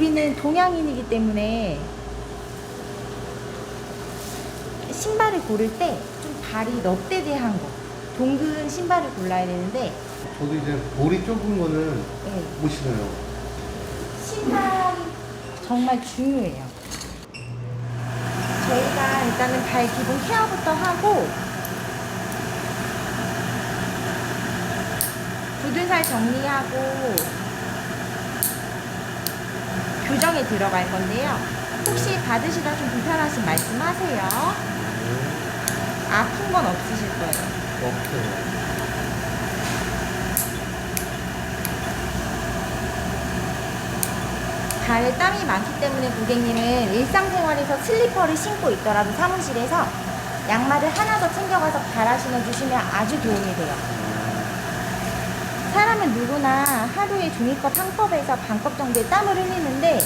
우리는 동양인이기 때문에 신발을 고를 때 좀 발이 넙대대한 거, 동근 신발을 골라야 되는데 저도 이제 볼이 좁은 거는 네, 못 신어요. 신발이 정말 중요해요. 저희가 일단은 발 기본 케어부터 하고 굳은 살 정리하고 교정에 들어갈 건데요. 혹시 받으시다 좀 불편하신 말씀 하세요. 아픈 건 없으실 거예요. 없어요. 발에 땀이 많기 때문에 고객님은 일상생활에서 슬리퍼를 신고 있더라도 사무실에서 양말을 하나 더 챙겨가서 갈아 신어주시면 아주 도움이 돼요. 사람은 누구나 하루에 종이컵 한 컵에서 반 컵 정도의 땀을 흘리는데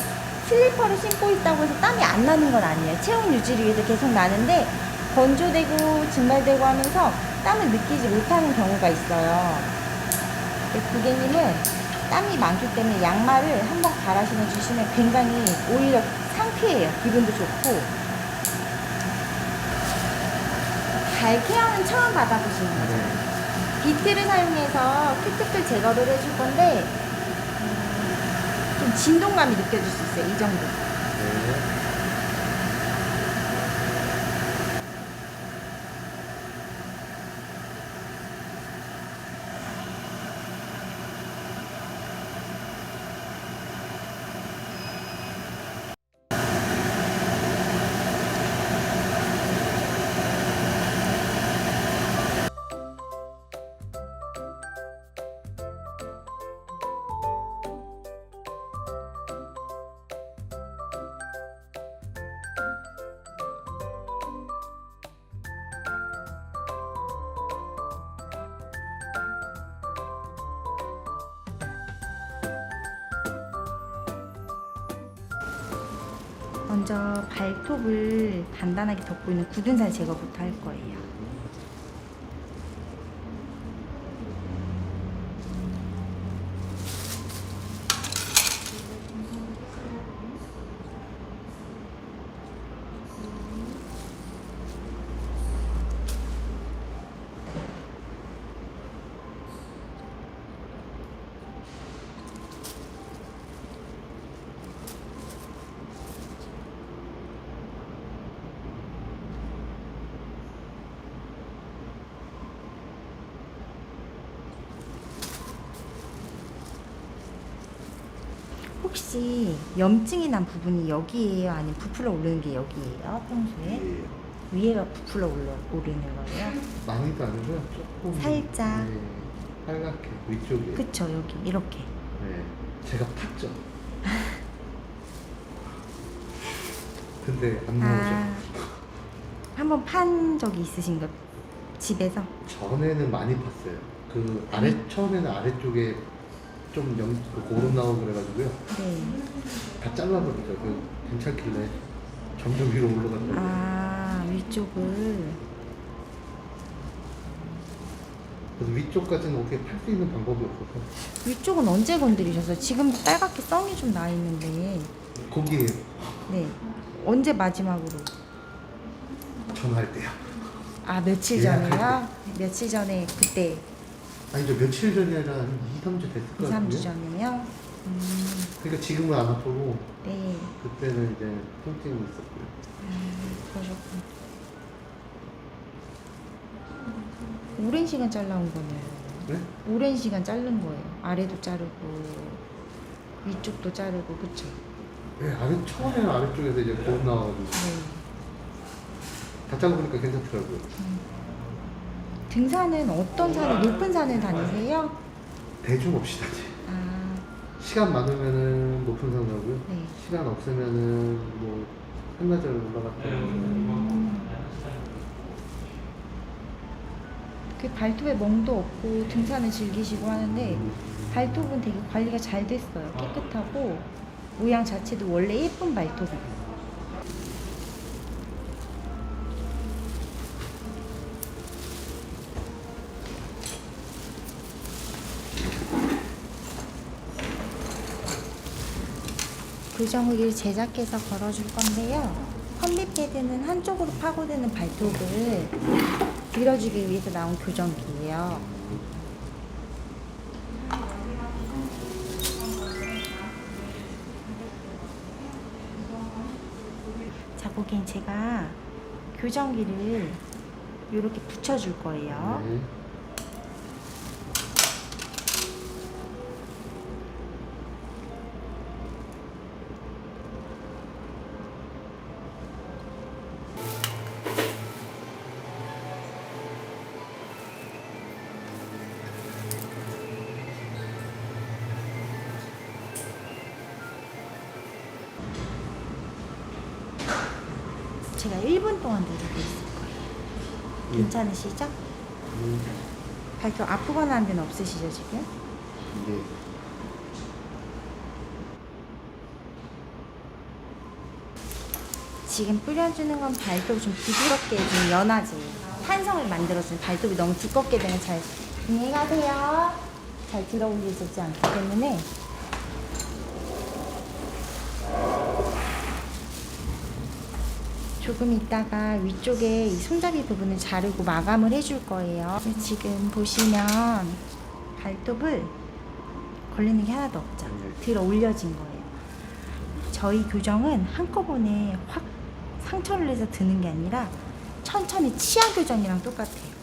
슬리퍼를 신고 있다고 해서 땀이 안 나는 건 아니에요. 체온 유지를 위해서 계속 나는데 건조되고 증발되고 하면서 땀을 느끼지 못하는 경우가 있어요. 고객님은 땀이 많기 때문에 양말을 한번 갈아 신어 주시면 굉장히 오히려 상쾌해요. 기분도 좋고. 발 케어는 처음 받아보시는 거죠. 네. 비트를 사용해서 큐티클 제거를 해줄 건데 음, 좀 진동감이 느껴질 수 있어요. 이 정도. 먼저 발톱을 단단하게 덮고 있는 굳은 살 제거부터 할 거예요. 혹시 염증이 난 부분이 여기예요? 아니면 부풀어 오르는 게 여기예요? 평소에? 예. 위에가 부풀어 올라, 오르는 거예요? 많이도 아니고요. 조금. 살짝. 네. 빨갛게 위쪽에. 그쵸, 여기. 이렇게. 네. 제가 탔죠. 근데 안 나오죠. 아, 한번 판 적이 있으신가? 집에서? 전에는 많이 팠어요. 그 아래 처음에는 아래쪽에 좀 영, 그 고름 나오고 그래가지고요. 네. 다 잘라버리죠. 그 괜찮길래 점점 위로 올라갔다고. 아, 위쪽을. 그래서 위쪽까지는 어떻게 팔 수 있는 방법이 없어서 위쪽은 언제 건드리셨어요? 지금 빨갛게 썽이 좀 나 있는데. 거기에 네. 언제 마지막으로? 전화할 때요. 아, 며칠 예약할 전에요? 며칠 전에 그때 아니죠 며칠 전이 아니라 한 2, 3주 됐을 2, 것 3주 같은데. 전에요? 음, 그러니까 지금은 안 아프고 네. 그때는 이제 통증이 있었고요. 음, 그러셨군. 오랜 시간 잘라온 거네요. 네? 오랜 시간 자른 거예요. 아래도 자르고 위쪽도 자르고 그쵸? 네, 아래 처음에는 아래쪽에서 이제 고름 나와가지고 네. 다 잘라보니까 괜찮더라고요. 등산은 어떤 산을 높은 산을 다니세요? 대중 없이 다지. 아, 시간 많으면은 높은 산 가고요. 네. 시간 없으면은 뭐 한나절 올라갔다. 음. 그 발톱에 멍도 없고 등산을 즐기시고 하는데 발톱은 되게 관리가 잘 됐어요. 깨끗하고 모양 자체도 원래 예쁜 발톱이에요. 교정을 제작해서 걸어줄 건데요. 컴비 패드는 한쪽으로 파고드는 발톱을 밀어주기 위해서 나온 교정기예요. 자, 고객님 제가 교정기를 이렇게 붙여줄 거예요. 제가 1분 동안 누르고 있을 거예요. 예. 괜찮으시죠? 음, 발톱 아프거나 한 데는 없으시죠, 지금? 네. 지금 뿌려주는 건 발톱 좀 부드럽게 좀 연하지. 탄성을 만들어주는 발톱이 너무 두껍게 되면 잘 안녕히 가세요. 잘 들어올리지 않기 때문에 조금 있다가 위쪽에 이 손잡이 부분을 자르고 마감을 해줄 거예요. 지금 보시면 발톱을 걸리는 게 하나도 없죠. 들어 올려진 거예요. 저희 교정은 한꺼번에 확 상처를 내서 드는 게 아니라 천천히 치아 교정이랑 똑같아요.